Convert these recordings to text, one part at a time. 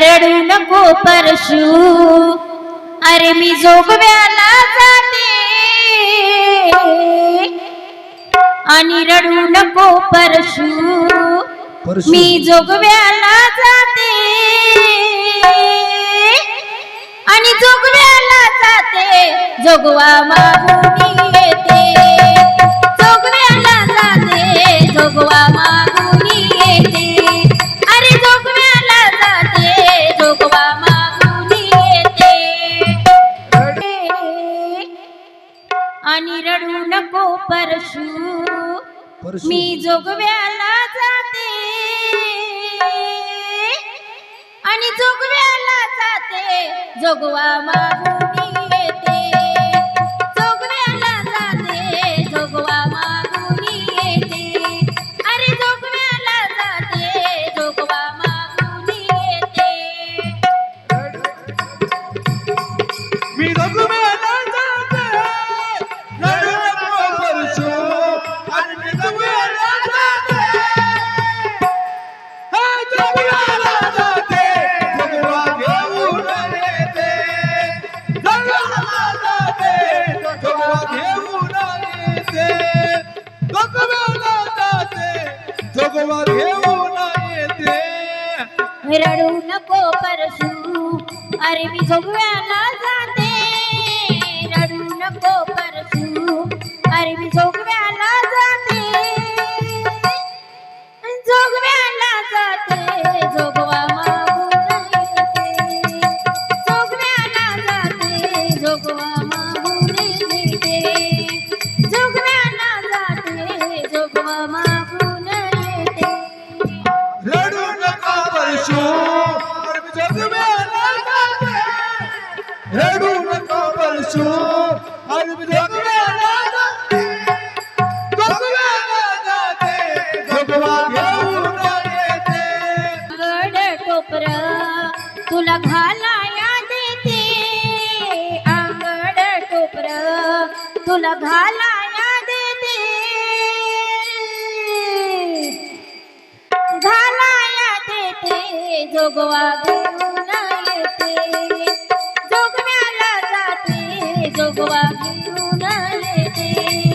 रडू नको परशू अरे मी जोगव्याला जाते. आणि रडू नको परशू परशू. मी जोगव्याला जाते. आणि जोगव्याला जाते. जोगवा मागून आणि रडू नको परशू. मी जोगव्याला जाते. आणि जोगव्याला जाते. जोगवा मागून रघुवा घेऊन येते. रडू नको परशू अरे मी जोगव्याला जाते. रडू नको परशू अरे मी जोगव्याला जाते. जोगव्याला जाते. जोगवा Mama. तुला घालाया देते आंगड टोपर तुला घालाया देते घालाया देते जोगवा घेऊन येते अरे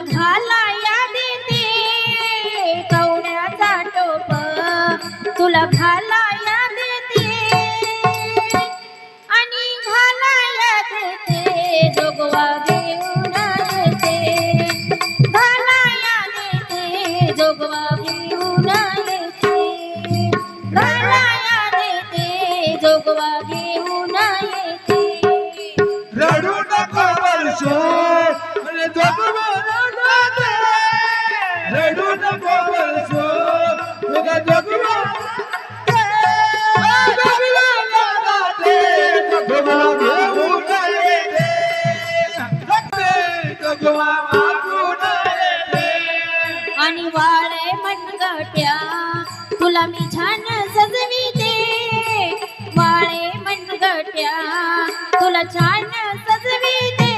घाला या देते कवड्याचा टोप. तुला घालाया देते आणि घालाया देते जोगवा घेऊन येते घालाया देते जोगवा घेऊन येते घालाया देते जोगवा घेऊन येते रडू नको वर्ष तुला मी छान सजविते वाळे मनगट्या तुला छान सजविते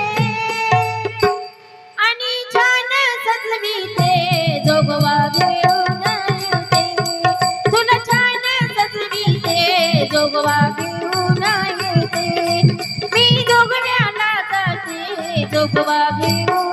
आणि छान सजविते जोगवा घेऊन येते तुला छान सजविते जोगवा घेऊन येते मी जोगव्याला जाते जोगवा घेऊन